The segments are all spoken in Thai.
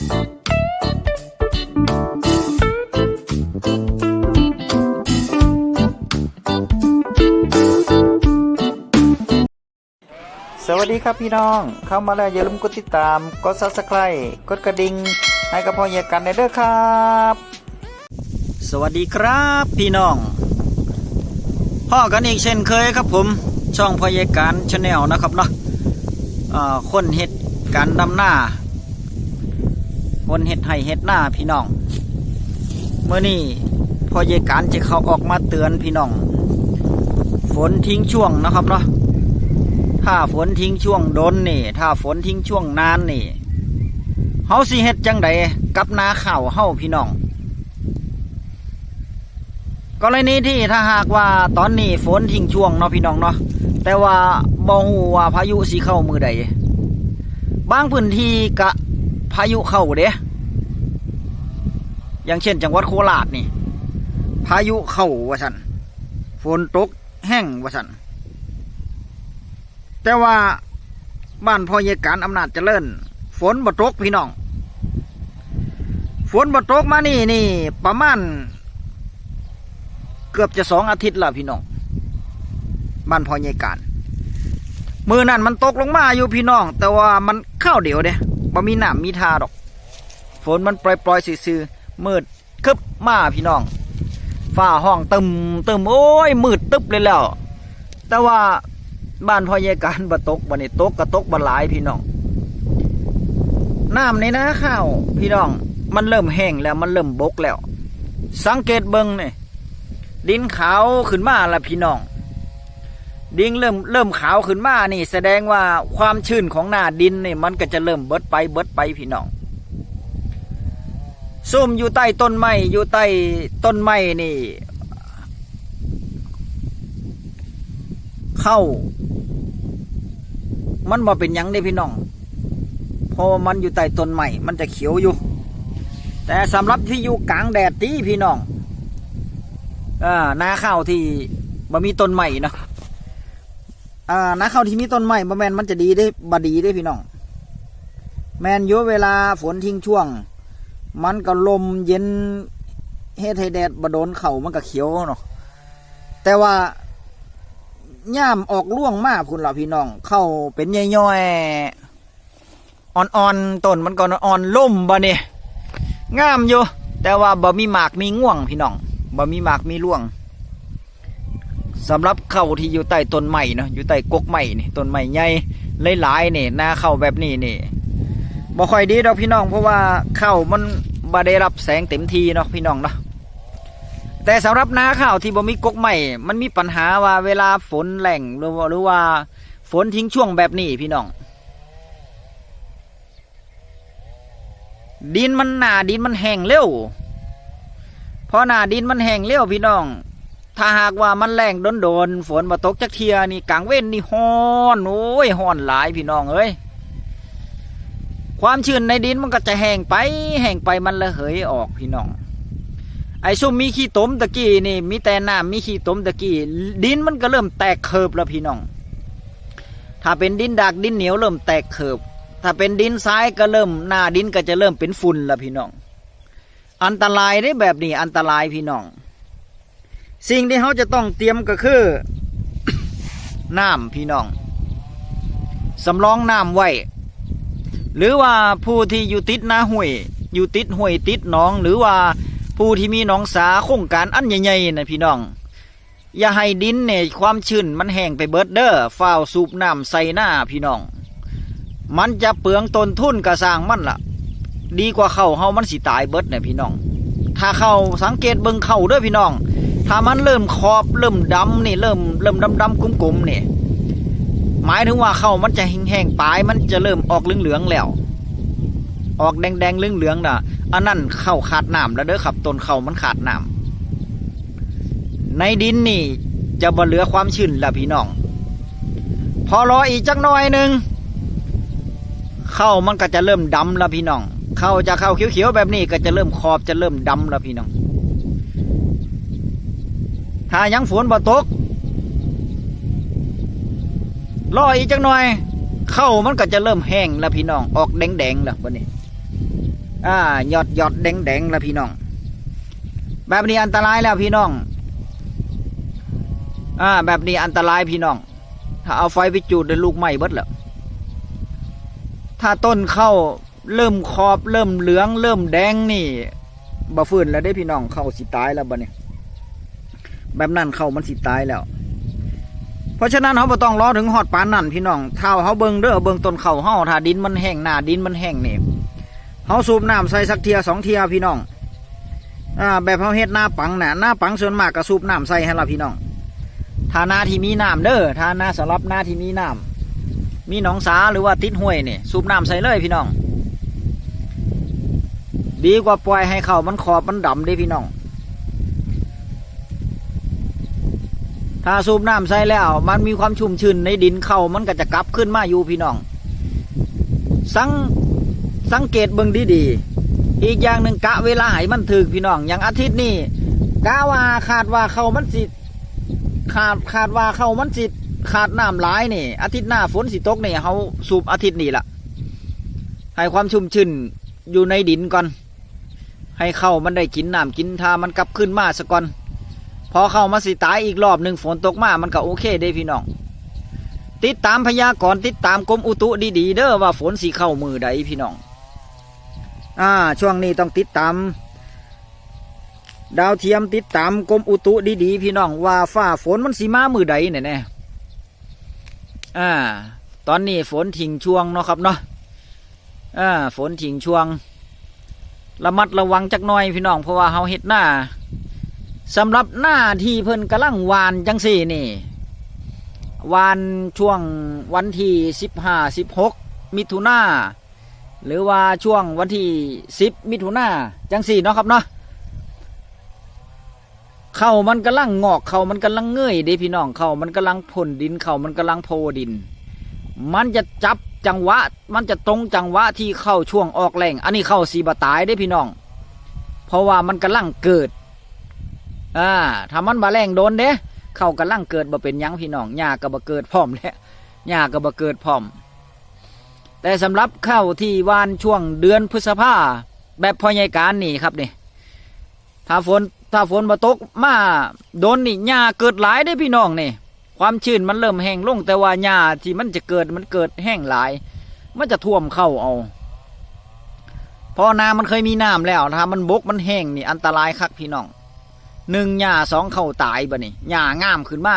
สวัสดีครับพี่น้อง เข้ามาแล้วอย่าลืมกดติดตาม กดซับสไครต์กดกระดิ่งให้กับพ่อเยกันในเด้อครับ สวัสดีครับพี่น้อง พ่อกันอีกเช่นเคยครับผม ช่องพ่อเยกันชาแนลนะครับเนาะคนเห็ดการดำหน้า คนเห็ดไห่เห็ดหน้าพี่น้องเมื่อนี้พอเยกันจะเข้าออกมาเตือนพี่น้อง ฝนทิ้งช่วงนะครับเนาะถ้าฝนทิ้งช่วงโดนนี่ ถ้าฝนทิ้งช่วงนานนี่เฮาสิเฮ็ดจังใดกับนาข้าวเฮาพี่น้องกรณีที่ถ้าหากว่าตอนนี้ฝนทิ้งช่วงเนาะพี่น้องเนาะแต่ว่าบ่ฮู้ว่าพายุสิเข้ามือใดบางพื้นที่กะ พายุเข้าเด้อย่างเช่น จังหวัดโคราชนี่ พายุเข้าว่าซั่นฝนตกแห้งว่าซั่นแต่ว่าบ้านพ่อเยการอำนาจเจริญฝนบ่ตกพี่น้อง ฝนบ่ตกมานี่นี่ ประมาณ เกือบจะสองอาทิตย์แล้วพี่น้องบ้านพ่อเยการมือนั่นมันตกลงมาอยู่พี่น้อง แต่ว่ามันเข้าวเดียวเด้ บ่มีหน้ำมีทาดอก ฝนมันปล่อยๆซื่อมืดคึบมาพี่น้องฟ้าห้องตึมตึมโอ้ยมืดตึบเลยแล้ว แต่ว่าบ้านพ่อเยการบ่ตกบ่นี่ตกก็ตกบ่หลายพี่น้องน้ำในนาข้าว พี่น้อง มันเริ่มแห้งแล้วมันเริ่มบกแล้ว สังเกตเบิ่งนี่ดินขาวขึ้นมาละพี่น้อง ดินเริ่มเริ่มขาวขึ้นมานี่ แสดงว่าความชื้นของหน้าดินนี่มันก็จะเริ่มเบิดไปเบิดไปพี่น้องซุ่มอยู่ใต้ต้นไม้อยู่ใต้ต้นไม้นี่ เข้า มันบ่เป็นหยังได้พี่น้องเพราะมันอยู่ใต้ต้นใหม่มันจะเขียวอยู่ แต่สำหรับที่อยู่กลางแดดตีพี่น้องอ่านาข้าวที่บ่มีต้นใหม่เนาะ อ่านาข้าที่มีต้นใหม่บ่แมนมันจะดีได้บดีได้พี่น้อง แมนอยู่เวลาฝนทิ้งช่วง มันก็ลมเย็นเฮ็ดให้แดดบโดนเข่ามันก็เขียวเนาะแต่ว่าย่ามออกล่วงมากคุณล่ะพี่น้อง เข้าเป็นย่อยๆอ่อนๆต้นมันก็อ่อนล่มบ่เนี่ยงามอยู่แต่ว่าบ่มีหมากมีง่วงพี่น้องบ่มีหมากมีร่วง สำหรับเข้าที่อยู่ใต้ต้นไม้เนาะอยู่ใต้กกไม้นี่ต้นไม้ใหญ่หลายๆนี่หน้าเข้าแบบนี้นี่บ่ค่อยดีดอกพี่น้องเพราะว่าเข้ามันบ่ได้รับแสงเต็มทีเนาะพี่น้องเนาะแต่สำหรับนาข้าวที่บ่มีกกใหม่ มันมีปัญหาว่าเวลาฝนแหล่งหรือว่าหรือว่าฝนทิ้งช่วงแบบนี้พี่น้อง ดินมันหนาดินมันแห้งเร็วพอหนาดินมันแห้งเร็วพี่น้อง ถ้าหากว่ามันแรงโดนๆฝนมาตกจักเทียนี่กลางเว้นนี่ฮ้อนโอ้ยฮ้อนหลายพี่น้องเอ้ยความชื้นในดินมันก็จะแห้งไปแห้งไปมันระเหยออกพี่น้อง ไอ้ซุ่มมีขี้ตมตะกี้นี่ มีแต่น้ำมีขี้ตมตะกี้ดินมันก็เริ่มแตกเคิบแล้วพี่น้อง ถ้าเป็นดินดากดินเหนียวเริ่มแตกเคิบถ้าเป็นดินทรายก็เริ่มหน้าดินก็จะเริ่มเป็นฝุ่นแล้วพี่น้อง อันตรายได้แบบนี้อันตรายพี่น้อง สิ่งที่เขาจะต้องเตรียมก็คือน้ำพี่น้องสำรองน้ำไว้ หรือว่าผู้ที่อยู่ติดหน้าห้วย อยู่ติดห้วยติดหนอง หรือว่าผู้ที่มีหนองสาโครงการอันใหญ่ๆนะพี่น้อง อย่าให้ดินเนี่ยความชื้นมันแห้งไปเบิดเด้อฝ้าสูบน้ำใส่หน้าพี่น้อง มันจะเปลืองต้นทุนกระสร้างมันละ่ะ ดีกว่าเข้าเฮามันสิตายเบิดเนี่ยพี่น้อง ถ้าเข้าสังเกตเบิ่งเข้าเด้อพี่น้อง ถ้ามันเริ่มขอบเริ่มดำนี่เริ่มเริ่มดำดำกุ้มกุ้มๆนี่หมายถึงว่าเข้ามันจะแห้งๆปลายมันจะเริ่มออกเหลืองๆแล้ว ออกแดงๆเหลืองๆน่ะอันนั้นเข้าขาดน้ำแล้วเด้อครับต้นเข้ามันขาดน้ำในดินนี่จะบ่เหลือความชื้นแล้วพี่น้อง พอรออีกจักหน่อยหนึ่งเข้ามันก็จะเริ่มดำแล้วพี่น้องเข้าจะเข้าเขียวๆแบบนี้ก็จะเริ่มขอบจะเริ่มดำแล้วพี่น้อง ถ้ายังฝนบ่ตกรออีกจักหน่อยเข้ามันก็จะเริ่มแห้งแล้วพี่น้องออกแดงๆแล้ววันนี้ อ่าหยอดหยอดแดงแดงแล้วพี่น้อง แบบนี้อันตรายแล้วพี่น้อง อ่า แบบนี้อันตรายพี่น้อง ถ้าเอาไฟไปจูดได้ลูกไหม้เบิดแล้วถ้าต้นเข้าเริ่มขอบเริ่มเหลือง เริ่มแดงนี่บ่ฟื้นแล้วได้พี่น้องเข้าสิตายแล้วบ่เนี่ย แบบนั้นเขามันสิตายแล้ว เพราะฉะนั้นเขาบ่ต้องรอถึงฮอดปานนั่นพี่น้องเท่าเขาเบิงเด้อเบิงต้นเขาเฮาถ้าดินมันแห้งหน้าดินมันแห้งเนี่ยเขาสูบน้ำใส่สักเทียสองเทียพี่น้องอ่าแบบเขาเฮ็ดหน้าปังน่ะหน้าปังส่วนมากก็สูบน้ำใส่ให้เราพี่น้องถ้านาที่มีน้ำเด้อถ้านาสำหรับหน้าที่มีน้ำมีหนองสาหรือว่าติดห้วยนี่สูบน้ำใส่เลยพี่น้อง ดีกว่าปล่อยให้เขามันขอบมันดำเด้พี่น้อง ถ้าสูบน้ำใส่แล้ว มันมีความชุ่มชื้นในดินเขามันก็จะกลับขึ้นมาอยู่พี่น้อง สังสังเกตเบิ่งดีๆอีกอย่างหนึ่งกะเวลาให้มันถึกพี่น้อง อย่างอาทิตย์นี้กะว่าขาดว่าเขามันสิขาดขาดว่าเขามันสิขาดน้ำหลายนี่ อาทิตย์หน้าฝนสิตกนี่เขาสูบอาทิตย์นี้ละให้ความชุ่มชื้นอยู่ในดินก่อน ให้เข้ามันได้กินน้ำกินทามันกลับขึ้นมาสะก่อน พอเข้ามาสิตายอีกรอบหนึ่งฝนตกมามันก็โอเคเด้พี่น้อง ติดตามพยากรณ์ติดตามกรมอุตุดีๆเด้อว่าฝนสีเข้ามือใดพี่น้อง อ่า ช่วงนี้ต้องติดตาม ดาวเทียมติดตามกรมอุตุดีๆพี่น้องว่าฟ้าฝนมันสีมามือใดเนี่ยแน่อ่า ตอนนี้ฝนทิ้งช่วงเนาะครับเนาะอ่าฝนทิ้งช่วงระมัดระวังจักหน่อยพี่น้องเพราะว่าเฮาเฮ็ดหน้า สำหรับหน้าที่เพิ่นกำลังวานจังสี่นี่วานช่วงวันที่สิบห้าสิบหกมิถุนาหรือว่าช่วงวันที่สิบมิถุนาจังสี่เนาะครับเนาะเข้ามันกำลังงอกเข้ามันกำลังเงยเด้พี่น้องเข้ามันกำลังพ่นดินเข้ามันกำลังโพดิน มันจะจับจังหวะ มันจะตรงจังหวะที่เข้าช่วงออกแรงอันนี้เข้าสีบตายได้พี่น้อง เพราะว่ามันกำลังเกิด อ่าถ้ามันบาแรงโดนเด้เข้ากำลังเกิดบ่เป็นยังพี่น้องหญ้าก็บ่เกิดพร้อมแล้วหญ้าก็บ่เกิดพร้อม แต่สำหรับเข้าที่วานช่วงเดือนพฤษภาแบบพอใหญ่การนี่ครับนี่ถ้าฝนถ้าฝนมาตกมาโดนนี่หญ้าเกิดหลายได้พี่น้องนี่ความชื้นมันเริ่มแห้งลง แต่ว่าหญ้าที่มันจะเกิดมันเกิดแห้งหลาย มันจะท่วมเข้าเอาพอน้ำมันเคยมีน้ำแล้วถ้ามันบกมันแห้งนี่อันตรายคักพี่น้อง หนึ่งหญ้าสองเข้าตายบ่นี่หญ้างามขึ้นมา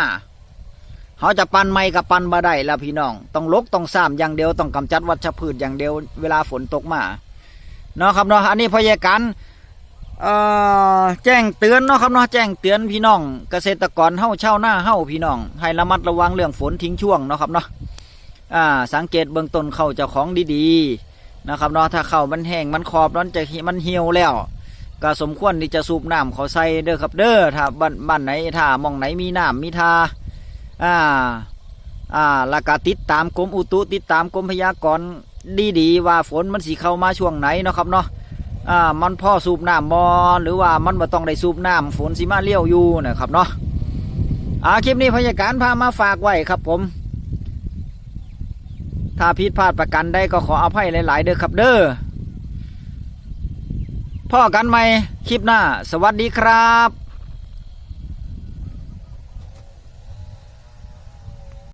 เขาจะปันไม้กับปันบ่ได้ล้วพี่น้อง ต้องลกต้องซ้ำอย่างเดียวต้องกำจัดวัชพืชอย่างเดียว เวลาฝนตกมาเนาะครับเนาะอันนี้พยาการแจ้งเตือนเนาะครับเนาะแจ้งเตือนพี่น้อง เกษตรกรเฮาเช่าหน้าเฮาพี่น้อง ให้ระมัดระวังเรื่องฝนทิ้งช่วงเนาะครับเนาะอ่าสังเกตเบื้องต้นเข้าเจ้าของดีๆนะครับเนาะถ้าเข้ามันแห้งมันขอบนั้นจะมันเหี่ยวแล้ว ก็สมควรที่จะสูบน้ำเขาใส่เด้อครับเด้อถ้าบ้านบ้านไหนถ้ามองไหนมีน้ำมีทาอ่าอ่าล้วก็ติดตามกรมอุตุติดตามกรมพยากรณ์ดีๆว่าฝนมันสีเข้ามาช่วงไหนเนาะครับเนาะอ่ามันพ่อสูบน้ำบอหรือว่ามันบ่ต้องได้สูบน้ำฝนสีมาเลี้ยวอยู่นะครับเนาะอ่าคลิปนี้พยาการพามาฝากไว้ครับผมถ้าผิดพลาดประกันได้ก็ขออภัยหลาย ๆ เด้อครับเด้อ พ่อกันไหมคลิปหน้า สวัสดีครับ